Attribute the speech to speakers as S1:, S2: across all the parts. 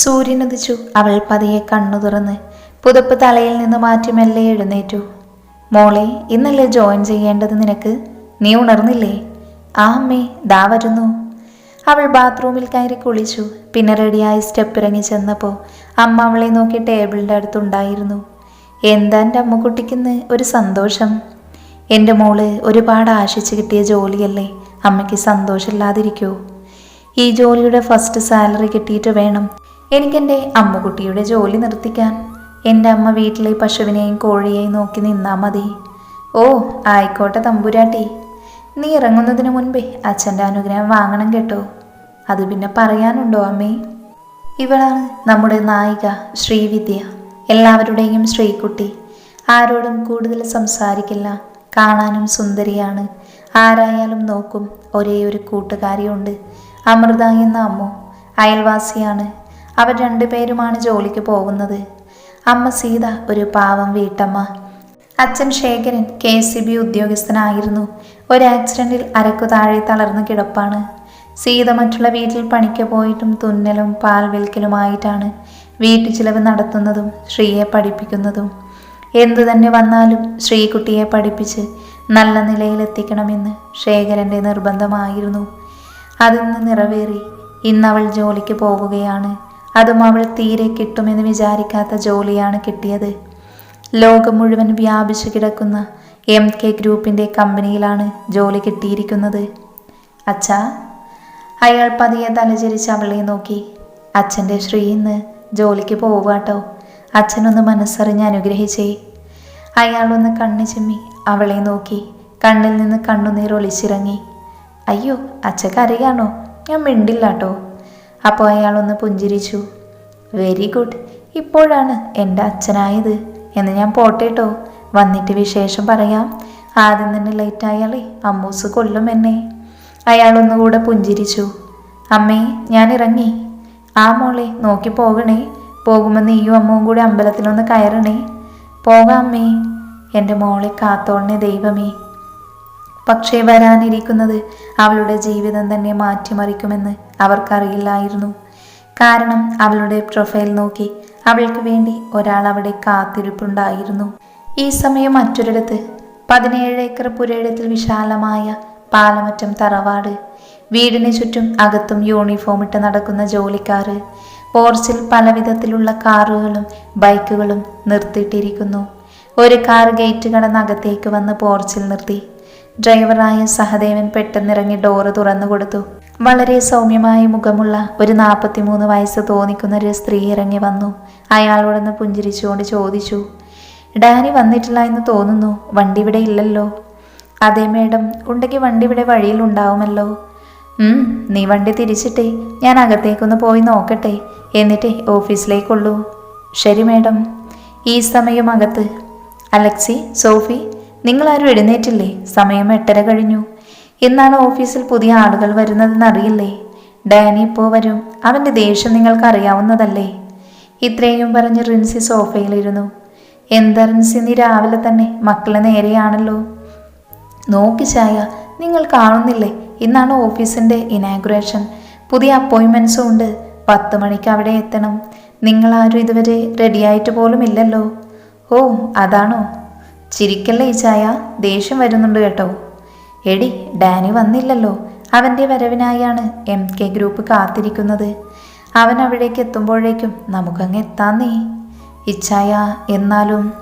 S1: സൂര്യനുദിച്ചു അവൾ പതിയെ കണ്ണു തുറന്ന് പുതപ്പ് തലയിൽ നിന്ന് മാറ്റി മെല്ലെ എഴുന്നേറ്റു. മോളെ ഇന്നല്ലേ ജോയിൻ ചെയ്യേണ്ടത് നിനക്ക്? നീ ഉണർന്നില്ലേ? ആ അമ്മേ ദാ വരുന്നു. അവൾ ബാത്റൂമിൽ കയറി കുളിച്ചു. പിന്നെ റെഡിയായി സ്റ്റെപ്പ് ഇറങ്ങി ചെന്നപ്പോൾ അമ്മ അവളെ നോക്കി ടേബിളിന്റെ അടുത്തുണ്ടായിരുന്നു എന്താ എന്റെ അമ്മക്കുട്ടിക്കുന്ന് ഒരു സന്തോഷം? എന്റെ മോൾ ഒരുപാട് ആശിച്ച് കിട്ടിയ ജോലിയല്ലേ? അമ്മയ്ക്ക് സന്തോഷമില്ലാതിരിക്കുമോ ഈ ജോലിയുടെ ഫസ്റ്റ് സാലറി കിട്ടിയിട്ട് വേണം. എനിക്കെന്റെ അമ്മുകുട്ടിയുടെ ജോലി നിർത്തിക്കാൻ. എന്റെ അമ്മ വീട്ടിലെ പശുവിനെയും കോഴിയെയും നോക്കി നിന്നാൽ മതി. ഓ ആയിക്കോട്ടെ തമ്പുരാട്ടി. നീ ഇറങ്ങുന്നതിന് മുൻപേ അച്ഛന്റെ അനുഗ്രഹം വാങ്ങണം കേട്ടോ. അത് പിന്നെ പറയാനുണ്ടോ അമ്മേ? ഇവളാണ് നമ്മുടെ നായിക ശ്രീവിദ്യ. എല്ലാവരുടെയും ശ്രീകുട്ടി. ആരോടും കൂടുതൽ സംസാരിക്കില്ല. കാണാനും സുന്ദരിയാണ്. ആരായാലും നോക്കും. ഒരേ ഒരു കൂട്ടുകാരിയുണ്ട്. അമൃത എന്ന അമ്മു അയൽവാസിയാണ്. അവർ രണ്ടുപേരുമാണ് ജോലിക്ക് പോകുന്നത്. അമ്മ സീത ഒരു പാവം വീട്ടമ്മ. അച്ഛൻ ശേഖരൻ കെ സി ബി ഉദ്യോഗസ്ഥനായിരുന്നു. ഒരു ആക്സിഡന്റിൽ അരക്കു താഴെ തളർന്നു കിടപ്പാണ്. സീത മറ്റുള്ള വീട്ടിൽ പണിക്ക് പോയിട്ടും തുന്നലും പാൽ വിൽക്കലുമായിട്ടാണ് വീട്ടു ചിലവ് നടത്തുന്നതും ശ്രീയെ പഠിപ്പിക്കുന്നതും. എന്തു തന്നെ വന്നാലും ശ്രീകുട്ടിയെ പഠിപ്പിച്ച് നല്ല നിലയിലെത്തിക്കണമെന്ന് ശേഖരന്റെ നിർബന്ധമായിരുന്നു. അതിന്ന് നിറവേറി ഇന്നവൾ ജോലിക്ക് പോവുകയാണ്. അതും അവൾ തീരെ കിട്ടുമെന്ന് വിചാരിക്കാത്ത ജോലിയാണ് കിട്ടിയത്. ലോകം മുഴുവൻ വ്യാപിച്ചു കിടക്കുന്ന എം കെ ഗ്രൂപ്പിന്റെ കമ്പനിയിലാണ് ജോലി കിട്ടിയിരിക്കുന്നത്. അച്ഛാ അയാൾ പതിയെ തലചരിച്ച് അവളെ നോക്കി. അച്ഛന്റെ ശ്രീ ഇന്ന് ജോലിക്ക് പോവാട്ടോ അച്ഛനൊന്ന് മനസ്സറിഞ്ഞ് അനുഗ്രഹിച്ചേ. അയാളൊന്ന് കണ്ണു ചിമ്മി അവളെ നോക്കി. കണ്ണിൽ നിന്ന് കണ്ണുനീർ ഒളിച്ചിറങ്ങി അയ്യോ അച്ഛക്കറിയാണോ ഞാൻ മിണ്ടില്ലാട്ടോ. അപ്പോൾ അയാളൊന്ന് പുഞ്ചിരിച്ചു. Very good. ഇപ്പോഴാണ് എന്റെ അച്ഛനായത് എന്ന് ഞാൻ പോട്ടേട്ടോ വന്നിട്ട് വിശേഷം പറയാം. ആദ്യം തന്നെ ലേറ്റ് ആയാലേ അമ്മൂസ് കൊല്ലും എന്നെ. അയാളൊന്നുകൂടെ പുഞ്ചിരിച്ചു. അമ്മേ ഞാൻ ഇറങ്ങി. ആ മോളെ നോക്കി പോകണേ. പോകുമ്പോൾ നീയും അമ്മവും കൂടി അമ്പലത്തിലൊന്ന് കയറണേ. പോകാം അമ്മേ. എന്റെ മോളെ കാത്തോളണേ ദൈവമേ. പക്ഷേ വരാനിരിക്കുന്നത് അവളുടെ ജീവിതം തന്നെ മാറ്റിമറിക്കുമെന്ന് അവർക്കറിയില്ലായിരുന്നു. കാരണം അവളുടെ പ്രൊഫൈൽ നോക്കി അവൾക്ക് വേണ്ടി ഒരാൾ അവിടെ കാത്തിരിപ്പുണ്ടായിരുന്നു. ഈ സമയം മറ്റൊരിടത്ത് പതിനേഴ് ഏക്കർ പുരയിടത്തിൽ വിശാലമായ പാലമറ്റം തറവാട് വീടിന് ചുറ്റും അകത്തും യൂണിഫോം ഇട്ട് നടക്കുന്ന ജോലിക്കാർ പോർച്ചിൽ പലവിധത്തിലുള്ള കാറുകളും ബൈക്കുകളും നിർത്തിയിട്ടിരിക്കുന്നു. ഒരു കാർ ഗേറ്റ് കടന്ന് അകത്തേക്ക് വന്ന് പോർച്ചിൽ നിർത്തി. ഡ്രൈവറായ സഹദേവൻ പെട്ടെന്നിറങ്ങി ഡോറ് തുറന്നു കൊടുത്തു. വളരെ സൗമ്യമായ മുഖമുള്ള ഒരു നാൽപ്പത്തിമൂന്ന് വയസ്സ് തോന്നിക്കുന്ന ഒരു സ്ത്രീ ഇറങ്ങി വന്നു. അയാളോടൊന്ന് പുഞ്ചിരിച്ചുകൊണ്ട് ചോദിച്ചു ഡാനി വന്നിട്ടില്ല എന്ന് തോന്നുന്നു. വണ്ടി ഇവിടെ ഇല്ലല്ലോ. അതേ മേഡം. ഉണ്ടെങ്കിൽ വണ്ടി ഇവിടെ വഴിയിൽ ഉണ്ടാവുമല്ലോ. ഉം, നീ വണ്ടി തിരിച്ചിട്ടേ. ഞാൻ അകത്തേക്കൊന്ന് പോയി നോക്കട്ടെ. എന്നിട്ട് ഓഫീസിലേക്കുള്ളൂ. ശരി മേഡം. ഈ സമയം അകത്ത്. അലക്സി സോഫി നിങ്ങളാരും എഴുന്നേറ്റില്ലേ? സമയം എട്ടര കഴിഞ്ഞു. എന്നാണ് ഓഫീസിൽ പുതിയ ആളുകൾ വരുന്നതെന്ന് അറിയില്ലേ ഡാനി ഇപ്പോൾ വരും. അവന്റെ ദേഷ്യം നിങ്ങൾക്ക് അറിയാവുന്നതല്ലേ? ഇത്രയും പറഞ്ഞ് റിൻസി സോഫയിലിരുന്നു. എന്താ റിൻസി നീ രാവിലെ തന്നെ മക്കളെ നേരെയാണല്ലോ? നോക്കി ചായ. നിങ്ങൾ കാണുന്നില്ലേ? ഇന്നാണ് ഓഫീസിന്റെ ഇനാഗുറേഷൻ. പുതിയ അപ്പോയിൻമെന്റ്സും ഉണ്ട്. പത്ത് മണിക്ക് അവിടെ എത്തണം. നിങ്ങളാരും ഇതുവരെ റെഡിയായിട്ട് പോലും ഇല്ലല്ലോ. ഓ അതാണോ? ചിരിക്കല്ലേ ഈ ചായ? ദേഷ്യം വരുന്നുണ്ട് കേട്ടോ. എടി ഡാനി വന്നില്ലല്ലോ. അവന്റെ വരവിനായാണ് എം കെ ഗ്രൂപ്പ് കാത്തിരിക്കുന്നത്. അവൻ അവിടേക്ക് എത്തുമ്പോഴേക്കും നമുക്കങ്ങ് എത്താന്നേ ഇച്ഛായ എന്നാലും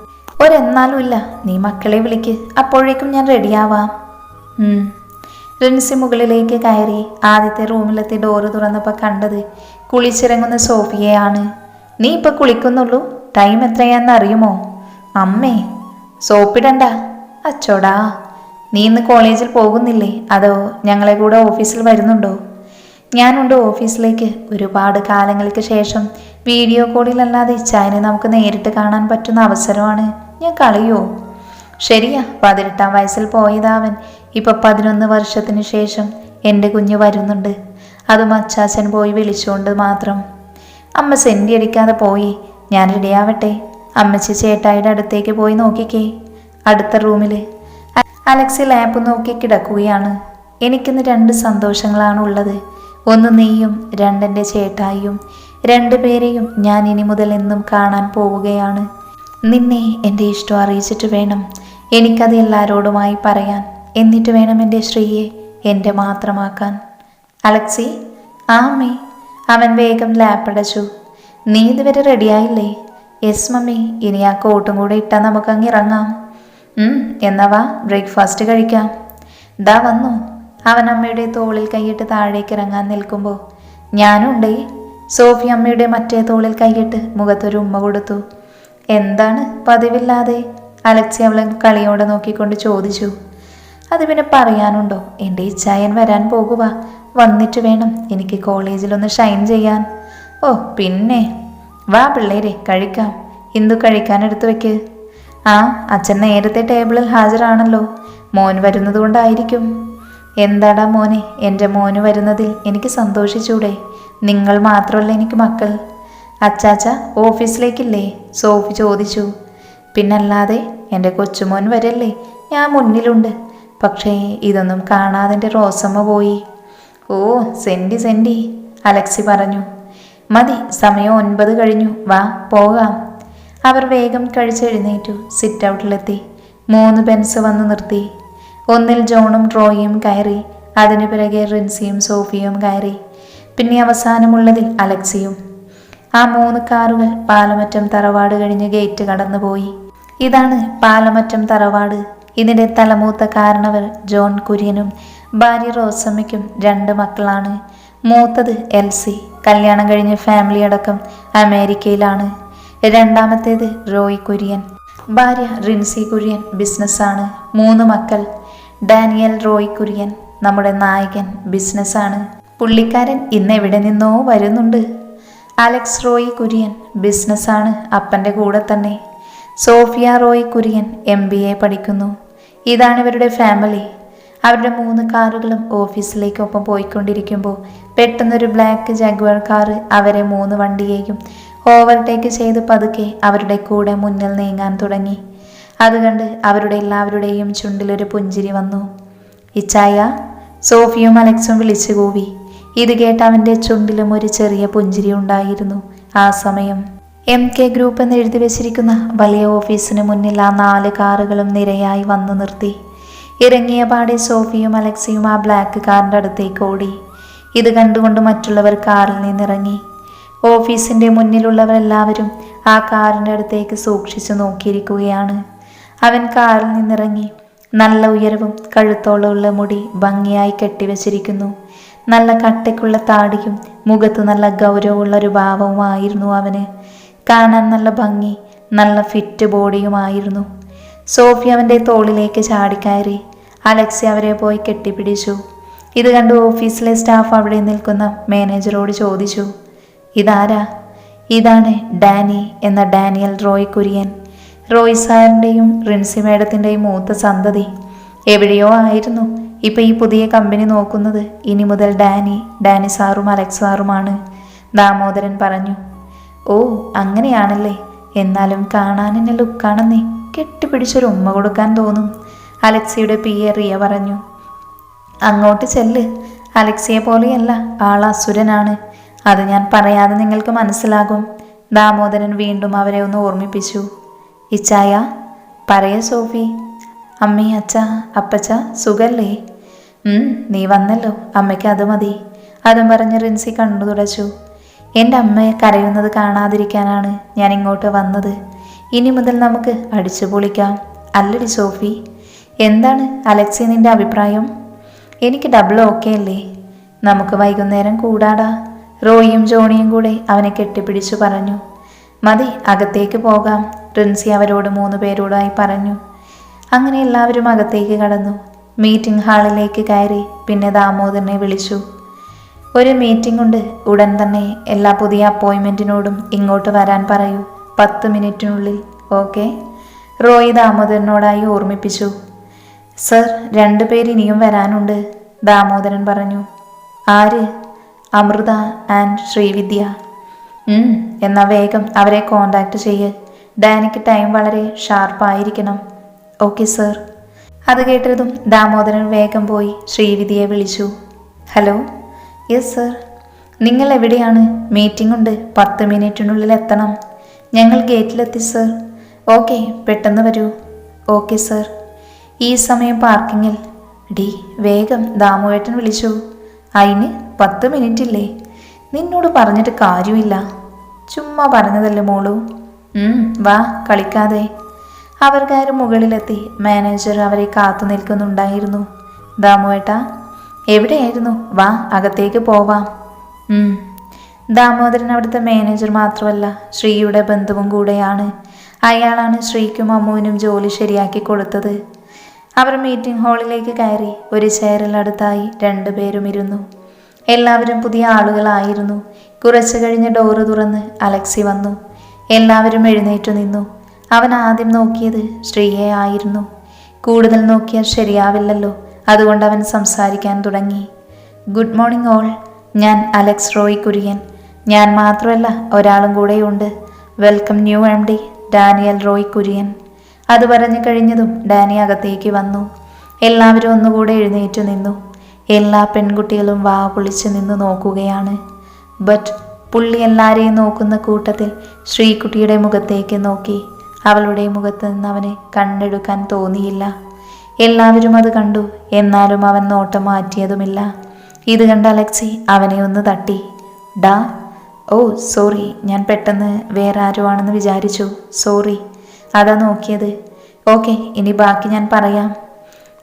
S1: ഒരെന്നാലും ഇല്ല. നീ മക്കളെ വിളിക്ക്. അപ്പോഴേക്കും ഞാൻ റെഡിയാവാം. റിൻസി മുകളിലേക്ക് കയറി ആദ്യത്തെ റൂമിലെത്തി ഡോറ് തുറന്നപ്പോൾ കണ്ടത് കുളിച്ചിറങ്ങുന്ന സോഫിയയാണ്. നീ ഇപ്പോൾ കുളിക്കുന്നുള്ളൂ? ടൈം എത്രയാണെന്ന് അറിയുമോ? അമ്മേ സോപ്പിടണ്ട. അച്ചോടാ നീ ഇന്ന് കോളേജിൽ പോകുന്നില്ലേ? അതോ ഞങ്ങളെ കൂടെ ഓഫീസിൽ വരുന്നുണ്ടോ? ഞാനുണ്ട് ഓഫീസിലേക്ക്. ഒരുപാട് കാലങ്ങൾക്ക് ശേഷം വീഡിയോ കോളിലല്ലാതെ ഇച്ചായനെ നമുക്ക് നേരിട്ട് കാണാൻ പറ്റുന്ന അവസരമാണ്. ഞാൻ കളയോ? ശരിയാ പതിനെട്ടാം വയസ്സിൽ പോയതാവൻ ഇപ്പൊ പതിനൊന്ന് വർഷത്തിന് ശേഷം എന്റെ കുഞ്ഞ് വരുന്നുണ്ട്. അതും അച്ചാച്ചൻ പോയി വിളിച്ചുകൊണ്ട് മാത്രം. അമ്മ സെന്റി അടിക്കാതെ പോയി. ഞാൻ റെഡിയാവട്ടെ അമ്മച്ചി ചേട്ടായിയുടെ അടുത്തേക്ക് പോയി നോക്കിക്കേ. അടുത്ത റൂമിൽ അലക്സി ലാപ്പ് നോക്കി കിടക്കുകയാണ്. എനിക്കിന്ന് രണ്ട് സന്തോഷങ്ങളാണ് ഉള്ളത്. ഒന്ന് നീയും രണ്ടെന്റെ ചേട്ടായിയും. രണ്ടുപേരെയും ഞാൻ ഇനി മുതൽ എന്നും കാണാൻ പോവുകയാണ്. നിന്നെ എന്റെ ഇഷ്ടം അറിയിച്ചിട്ട് വേണം എനിക്കത് എല്ലാവരോടുമായി പറയാൻ. എന്നിട്ട് വേണം എന്റെ ശ്രീയെ എന്റെ മാത്രമാക്കാൻ. അലക്സി ആ അമ്മേ. അവൻ വേഗം ലാപ്പടച്ചു നീ ഇതുവരെ റെഡിയായില്ലേ യെസ് മമ്മി. ഇനി ആ കോട്ടും കൂടെ ഇട്ടാൽ നമുക്കങ്ങ് ഇറങ്ങാം. എന്നാ വാ ബ്രേക്ക്ഫാസ്റ്റ് കഴിക്കാം. ദാ വന്നു. അവൻ അമ്മയുടെ തോളിൽ കൈയിട്ട് താഴേക്ക് ഇറങ്ങാൻ നിൽക്കുമ്പോൾ ഞാനുണ്ടേ സോഫി അമ്മയുടെ മറ്റേ തോളിൽ കൈയിട്ട് മുഖത്തൊരു ഉമ്മ കൊടുത്തു. എന്താണ് പതിവില്ലാതെ? അലക്സി അവളെ കളിയോടെ നോക്കിക്കൊണ്ട് ചോദിച്ചു. അത് പിന്നെ പറയാനുണ്ടോ? എന്റെ ഇച്ചായൻ വരാൻ പോകുക വന്നിട്ട് വേണം എനിക്ക് കോളേജിലൊന്ന് ഷൈൻ ചെയ്യാൻ. ഓ പിന്നെ? വാ പിള്ളേരെ കഴിക്കാം. ഇന്ദു കഴിക്കാൻ എടുത്തു വെക്ക്. ആ അച്ഛൻ നേരത്തെ ടേബിളിൽ ഹാജരാണല്ലോ. മോൻ വരുന്നത് കൊണ്ടായിരിക്കും. എന്താടാ മോനെ എന്റെ മോന് വരുന്നതിൽ എനിക്ക് സന്തോഷിച്ചൂടെ? നിങ്ങൾ മാത്രമല്ല എനിക്ക് മക്കൾ. അച്ചാച്ച ഓഫീസിലേക്കില്ലേ? സോഫി ചോദിച്ചു. പിന്നല്ലാതെ എന്റെ കൊച്ചുമോൻ വരല്ലേ? ഞാൻ മുന്നിലുണ്ട്. പക്ഷേ ഇതൊന്നും കാണാതെ റോസമ്മ പോയി. ഓ സെന്റി സെന്റി അലക്സി പറഞ്ഞു. മതി സമയം ഒൻപത് കഴിഞ്ഞു. വാ പോകാം. അവർ വേഗം കഴിച്ചെഴുന്നേറ്റു. സിറ്റ് ഔട്ടിലെത്തി മൂന്ന് പെൻസ് വന്ന് നിർത്തി. ഒന്നിൽ ജോണും ട്രോയും കയറി. അതിനു പിറകെ റിൻസിയും സോഫിയും കയറി. പിന്നെ അവസാനമുള്ളതിൽ അലക്സിയും. ആ മൂന്ന് കാറുകൾ പാലമറ്റം തറവാട് കഴിഞ്ഞ് ഗേറ്റ് കടന്നുപോയി. ഇതാണ് പാലമറ്റം തറവാട്. ഇതിന്റെ തലമൂത്ത കാരണവർ ജോൺ കുര്യനും ഭാര്യ റോസമ്മയ്ക്കും രണ്ട് മക്കളാണ്. മൂത്തത് എൽസി കല്യാണം കഴിഞ്ഞ് ഫാമിലി അടക്കം അമേരിക്കയിലാണ്. രണ്ടാമത്തേത് റോയ് കുര്യൻ. ഭാര്യ റിൻസി കുര്യൻ ബിസിനസ്സാണ്. മൂന്ന് മക്കൾ. ഡാനിയൽ റോയ് കുര്യൻ നമ്മുടെ നായകൻ ബിസിനസ്സാണ്. പുള്ളിക്കാരൻ ഇന്ന് എവിടെ നിന്നോ വരുന്നുണ്ട്. അലക്സ് റോയ് കുര്യൻ ബിസിനസ്സാണ് അപ്പന്റെ കൂടെ തന്നെ. Sophia Roy Kurian M B A പഠിക്കുന്നു. ഇതാണ് ഇവരുടെ ഫാമിലി. അവരുടെ മൂന്ന് കാറുകളും ഓഫീസിലേക്കൊപ്പം പോയിക്കൊണ്ടിരിക്കുമ്പോൾ പെട്ടെന്നൊരു ബ്ലാക്ക് ജഗ്വർ കാറ് അവരെ മൂന്ന് വണ്ടിയെയും ഓവർടേക്ക് ചെയ്ത് പതുക്കെ അവരുടെ കൂടെ മുന്നിൽ നീങ്ങാൻ തുടങ്ങി. അത് കണ്ട് അവരുടെ എല്ലാവരുടെയും ചുണ്ടിലൊരു പുഞ്ചിരി വന്നു. ഇച്ചായ സോഫിയും അലക്സും വിളിച്ചു കൂവി. ഇത് കേട്ട് അവന്റെ ചുണ്ടിലും ഒരു ചെറിയ പുഞ്ചിരി ഉണ്ടായിരുന്നു. ആ സമയം എം കെ ഗ്രൂപ്പ് എന്ന് എഴുതി വെച്ചിരിക്കുന്ന വലിയ ഓഫീസിന് മുന്നിൽ ആ നാല് കാറുകളും നിരയായി വന്നു നിർത്തി. ഇറങ്ങിയ പാടെ സോഫിയും അലക്സിയും ആ ബ്ലാക്ക് കാറിന്റെ അടുത്തേക്ക് ഓടി. ഇത് കണ്ടുകൊണ്ട് മറ്റുള്ളവർ കാറിൽ നിന്നിറങ്ങി. ഓഫീസിന്റെ മുന്നിലുള്ളവരെല്ലാവരും ആ കാറിന്റെ അടുത്തേക്ക് സൂക്ഷിച്ചു നോക്കിയിരിക്കുകയാണ്. അവൻ കാറിൽ നിന്നിറങ്ങി. നല്ല ഉയരവും കഴുത്തോളമുള്ള മുടി ഭംഗിയായി കെട്ടിവെച്ചിരിക്കുന്നു. നല്ല കട്ടയ്ക്കുള്ള താടിയും മുഖത്ത് നല്ല ഗൗരവമുള്ള ഒരു ഭാവവുമായിരുന്നു അവന്. കാണാൻ നല്ല ഭംഗി നല്ല ഫിറ്റ് ബോഡിയുമായിരുന്നു. സോഫി അവന്റെ തോളിലേക്ക് ചാടിക്കയറി അലക്സി അവരെ പോയി കെട്ടിപ്പിടിച്ചു. ഇത് കണ്ട് ഓഫീസിലെ സ്റ്റാഫ് അവിടെ നിൽക്കുന്ന മാനേജറോട് ചോദിച്ചു ഇതാരാ? ഇതാണ് ഡാനി എന്ന ഡാനിയൽ റോയ് കുര്യൻ. റോയ് സാറിന്റെയും റിൻസി മേഡത്തിന്റെയും മൂത്ത സന്തതി. എവിടെയോ ആയിരുന്നു ഇപ്പം ഈ പുതിയ കമ്പനി നോക്കുന്നത്. ഇനി മുതൽ ഡാനി ഡാനി സാറും അലക്സ് സാറുമാണ് ദാമോദരൻ പറഞ്ഞു. ഓ അങ്ങനെയാണല്ലേ. എന്നാലും കാണാൻ എന്നെ ലുക്കാണെന്നേ. കെട്ടിപ്പിടിച്ചൊരു ഉമ്മ കൊടുക്കാൻ തോന്നും. അലക്സിയുടെ പി എ റിയ പറഞ്ഞു. അങ്ങോട്ട് ചെല്ല്. അലക്സിയെ പോലെയല്ല ആൾ അസുരനാണ്. അത് ഞാൻ പറയാതെ നിങ്ങൾക്ക് മനസ്സിലാകും. ദാമോദരൻ വീണ്ടും അവരെ ഒന്ന് ഓർമ്മിപ്പിച്ചു. ഇച്ചായ പറയ സോഫി. അമ്മേ അച്ഛ അപ്പച്ച സുഖല്ലേ? നീ വന്നല്ലോ. അമ്മയ്ക്ക് അത് മതി. അതും പറഞ്ഞ് റിൻസി കണ്ണു തുടച്ചു. എന്റെ അമ്മയെ കരയുന്നത് കാണാതിരിക്കാനാണ് ഞാൻ ഇങ്ങോട്ട് വന്നത്. ഇനി മുതൽ നമുക്ക് അടിച്ചു പൊളിക്കാം അല്ലടി സോഫി. എന്താണ് അലക്സി നിന്റെ അഭിപ്രായം? എനിക്ക് ഡബിൾ ഓക്കെ അല്ലേ? നമുക്ക് വൈകുന്നേരം കൂടാടാ. റോയിയും ജോണിയും കൂടെ അവനെ കെട്ടിപ്പിടിച്ചു പറഞ്ഞു. മതി അകത്തേക്ക് പോകാം റിൻസി അവരോട് മൂന്ന് പേരോടായി പറഞ്ഞു. അങ്ങനെ എല്ലാവരും അകത്തേക്ക് കടന്നു. മീറ്റിംഗ് ഹാളിലേക്ക് കയറി പിന്നെ ദാമോദരനെ വിളിച്ചു. ഒരു മീറ്റിംഗ് ഉണ്ട് ഉടൻ തന്നെ എല്ലാ പുതിയ അപ്പോയിൻമെന്റിനോടും ഇങ്ങോട്ട് വരാൻ പറയൂ. പത്ത് മിനിറ്റിനുള്ളിൽ ഓക്കെ റോയി ദാമോദരനോടായി ഓർമ്മിപ്പിച്ചു. സർ രണ്ടു പേര് ഇനിയും വരാനുണ്ട് ദാമോദരൻ പറഞ്ഞു. ആര്? അമൃത ആൻഡ് ശ്രീവിദ്യ. എന്നാ വേഗം അവരെ കോണ്ടാക്ട് ചെയ്യ്. ഡാനിക്ക് ടൈം വളരെ ഷാർപ്പായിരിക്കണം ഓക്കെ സർ അത് കേട്ടതും ദാമോദരൻ വേഗം പോയി ശ്രീവിദ്യയെ വിളിച്ചു. ഹലോ യെസ് സർ നിങ്ങൾ എവിടെയാണ്? മീറ്റിംഗ് ഉണ്ട്. പത്ത് മിനിറ്റിനുള്ളിൽ എത്തണം. ഞങ്ങൾ ഗേറ്റിലെത്തി സർ ഓക്കെ പെട്ടെന്ന് വരൂ. ഓക്കെ സർ ഈ സമയം പാർക്കിങ്ങിൽ. ഡി വേഗം ദാമുവേട്ടൻ വിളിച്ചു. അതിന് പത്ത് മിനിറ്റ് ഇല്ലേ നിന്നോട് പറഞ്ഞിട്ട് കാര്യമില്ല. ചുമ്മാ പറഞ്ഞതല്ലേ മോളു? വാ കളിക്കാതെ. അവർക്കാരും മുകളിലെത്തി. മാനേജർ അവരെ കാത്തു നിൽക്കുന്നുണ്ടായിരുന്നു. ദാമുവേട്ട എവിടെയായിരുന്നു? വാ അകത്തേക്ക് പോവാം. ദാമോദരൻ അവിടുത്തെ മാനേജർ മാത്രമല്ല ശ്രീയുടെ ബന്ധുവും കൂടെയാണ്. അയാളാണ് ശ്രീക്കും അമ്മുവിനും ജോലി ശരിയാക്കി കൊടുത്തത്. അവർ മീറ്റിംഗ് ഹാളിലേക്ക് കയറി. ഒരു ചെയറിൽ അടുത്തായി രണ്ടുപേരും ഇരുന്നു. എല്ലാവരും പുതിയ ആളുകളായിരുന്നു. കുറച്ചു കഴിഞ്ഞ് ഡോറ് തുറന്ന് അലക്സി വന്നു. എല്ലാവരും എഴുന്നേറ്റു നിന്നു. അവൻ ആദ്യം നോക്കിയത് ശ്രീയെ ആയിരുന്നു. കൂടുതൽ നോക്കിയാൽ ശരിയാവില്ലല്ലോ. അതുകൊണ്ട് അവൻ സംസാരിക്കാൻ തുടങ്ങി. ഗുഡ് മോർണിംഗ് ഓൾ ഞാൻ അലക്സ് റോയ് കുര്യൻ. ഞാൻ മാത്രമല്ല ഒരാളും കൂടെയുണ്ട്. Welcome new M D Daniel Roy Kurian. അത് പറഞ്ഞു കഴിഞ്ഞതും ഡാനി അകത്തേക്ക് വന്നു. എല്ലാവരും ഒന്നുകൂടെ എഴുന്നേറ്റു നിന്നു. എല്ലാ പെൺകുട്ടികളും വാ പൊളിച്ചു നിന്ന് നോക്കുകയാണ്. ബട്ട് പുള്ളി എല്ലാരെയും നോക്കുന്ന കൂട്ടത്തിൽ ശ്രീകുട്ടിയുടെ മുഖത്തേക്ക് നോക്കി. അവളുടെ മുഖത്ത് നിന്ന് അവന് കണ്ടെടുക്കാൻ തോന്നിയില്ല. എല്ലാവരും അത് കണ്ടു. എന്നാലും അവൻ നോട്ടം മാറ്റിയതുമില്ല. ഇത് കണ്ട അലക്സി അവനെ ഒന്ന് തട്ടി. ഡാ ഓ സോറി. ഞാൻ പെട്ടെന്ന് വേറെ ആരുമാണെന്ന് വിചാരിച്ചു. സോറി. അതാ നോക്കിയത്. ഓക്കെ ഇനി ബാക്കി ഞാൻ പറയാം.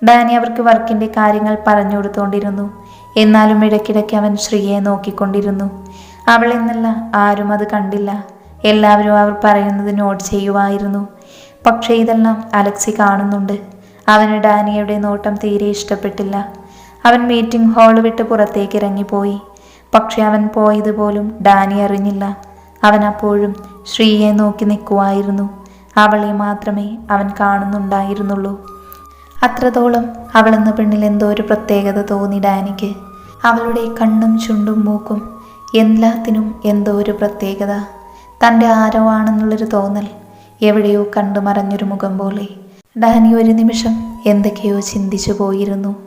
S1: ഡാനി അവർക്ക് വർക്കിന്റെ കാര്യങ്ങൾ പറഞ്ഞു കൊടുത്തുകൊണ്ടിരുന്നു എന്നാലും ഇടയ്ക്കിടയ്ക്ക് അവൻ ശ്രീയെ നോക്കിക്കൊണ്ടിരുന്നു. അവൾ എന്നല്ല ആരും അത് കണ്ടില്ല. എല്ലാവരും അവർ പറയുന്നത് നോട്ട് ചെയ്യുമായിരുന്നു പക്ഷേ ഇതെല്ലാം അലക്സി കാണുന്നുണ്ട്. അവന് ഡാനിയുടെ നോട്ടം തീരെ ഇഷ്ടപ്പെട്ടില്ല. അവൻ മീറ്റിംഗ് ഹാൾ വിട്ട് പുറത്തേക്ക് ഇറങ്ങിപ്പോയി. പക്ഷെ അവൻ പോയതുപോലും ഡാനി അറിഞ്ഞില്ല. അവൻ അപ്പോഴും ശ്രീയെ നോക്കി നിൽക്കുമായിരുന്നു അവളെ മാത്രമേ അവൻ കാണുന്നുണ്ടായിരുന്നുള്ളൂ. അത്രത്തോളം അവളെന്ന പെണ്ണിൽ എന്തോ ഒരു പ്രത്യേകത തോന്നി ഡാനിക്ക്. അവളുടെ കണ്ണും ചുണ്ടും മൂക്കും എല്ലാത്തിനും എന്തോ ഒരു പ്രത്യേകത. തന്റെ ആരോ ആണെന്നുള്ളൊരു തോന്നൽ എവിടെയോ കണ്ടു മറഞ്ഞൊരു മുഖം പോലെ. ഡാനി ഒരു നിമിഷം എന്തൊക്കെയോ ചിന്തിച്ചു പോയിരുന്നു.